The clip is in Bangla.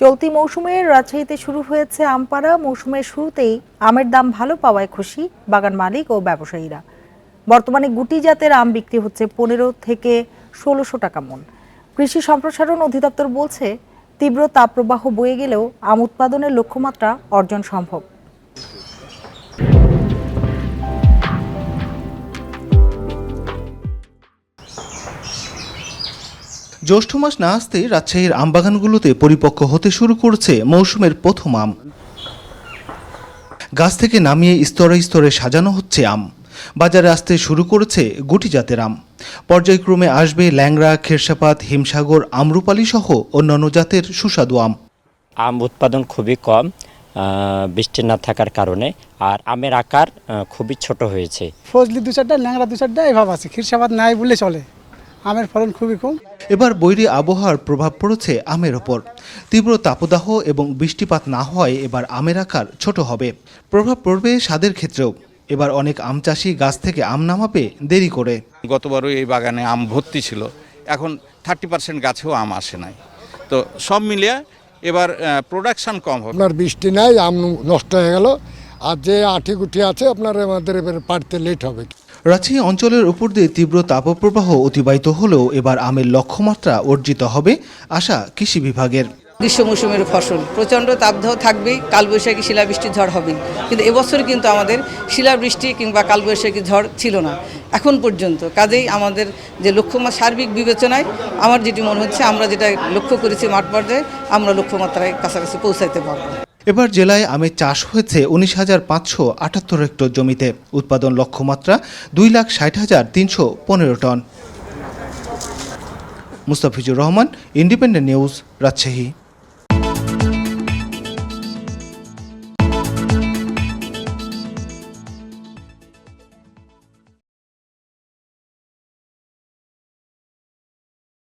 চলতি মৌসুমে রাজশাহীতে শুরু হয়েছে আমপাড়া। মৌসুমের শুরুতেই আমের দাম ভালো পাওয়ায় খুশি বাগান মালিক ও ব্যবসায়ীরা। বর্তমানে গুটি জাতের আম বিক্রি হচ্ছে পনেরো থেকে ষোলোশো টাকা মন। কৃষি সম্প্রসারণ অধিদপ্তর বলছে, তীব্র তাপপ্রবাহ বয়ে গেলেও আম উৎপাদনের লক্ষ্যমাত্রা অর্জন সম্ভব। জ্যৈষ্ঠ মাস না আসতেই রাজশাহীর আমবাগানগুলোতে পরিপক্ক হতে শুরু করছে মৌসুমের প্রথম আম। গাছ থেকে নামিয়ে স্তরে স্তরে সাজানো হচ্ছে আম। বাজারে আসতে শুরু করেছে গুটি জাতের আম। পর্যায়ক্রমে আসবে ল্যাংড়া খেরসাপাত হিমসাগর আমরুপালি সহ অন্যান্য জাতের সুস্বাদু আম। আম উৎপাদন খুবই কম বৃষ্টি না থাকার কারণে আর আমের আকার খুবই ছোট হয়েছে। ফজলি দু চারটা ল্যাংড়া দু চারটা এভাবে আছে। ক্ষীরসাবাদ নাই বলে চলে। আমের ফলন খুবই কম। এবার বৈরী আবহাওয়ার প্রভাব পড়েছে আমের ওপর। তীব্র তাপদাহ এবং বৃষ্টিপাত না হওয়ায় এবার আমের আকার ছোট হবে। প্রভাব পড়বে স্বাদের ক্ষেত্রেও। এবার অনেক আম চাষি গাছ থেকে আম নামাবে দেরি করে। গতবারও এই বাগানে আম ভর্তি ছিল। এখন থার্টি পার্সেন্ট গাছেও আম আসে নাই। তো সব মিলিয়ে এবার প্রোডাকশন কম হবে। আপনার বৃষ্টি নাই আম নষ্ট হয়ে গেল। আর যে আঠি গুটি আছে আপনার আমাদের এবার পাড়তে লেট হবে। রাজশাহী অঞ্চলের উপর দিয়ে তীব্র তাপপ্রবাহ অতিবাহিত হলেও এবার আমের লক্ষ্যমাত্রা অর্জিত হবে আশা কৃষি বিভাগের। গ্রীষ্ম মৌসুমের ফসল। প্রচণ্ড তাপদাহ থাকবেই, কালবৈশাখী শিলাবৃষ্টি ঝড় হবেই। কিন্তু এবছর কিন্তু আমাদের শিলাবৃষ্টি কিংবা কালবৈশাখী ঝড় ছিল না। এখন পর্যন্ত কাজেই আমাদের যে লক্ষ্যমা সার্বিক বিবেচনায় আমার যেটি মনে হচ্ছে, আমরা যেটা লক্ষ্য করেছি মাঠ পর্যায়ে, আমরা লক্ষ্যমাত্রায় কাছাকাছি পৌঁছাইতে পারব। এবার জেলায় আমের চাষ হয়েছে উনিশ হাজার পাঁচশো আটাত্তর হেক্টর জমিতে। উৎপাদন লক্ষ্যমাত্রা দুই লাখ ষাট হাজার তিনশো পনেরো ton. Mustafizur Rahman, independent news, Rajshahi.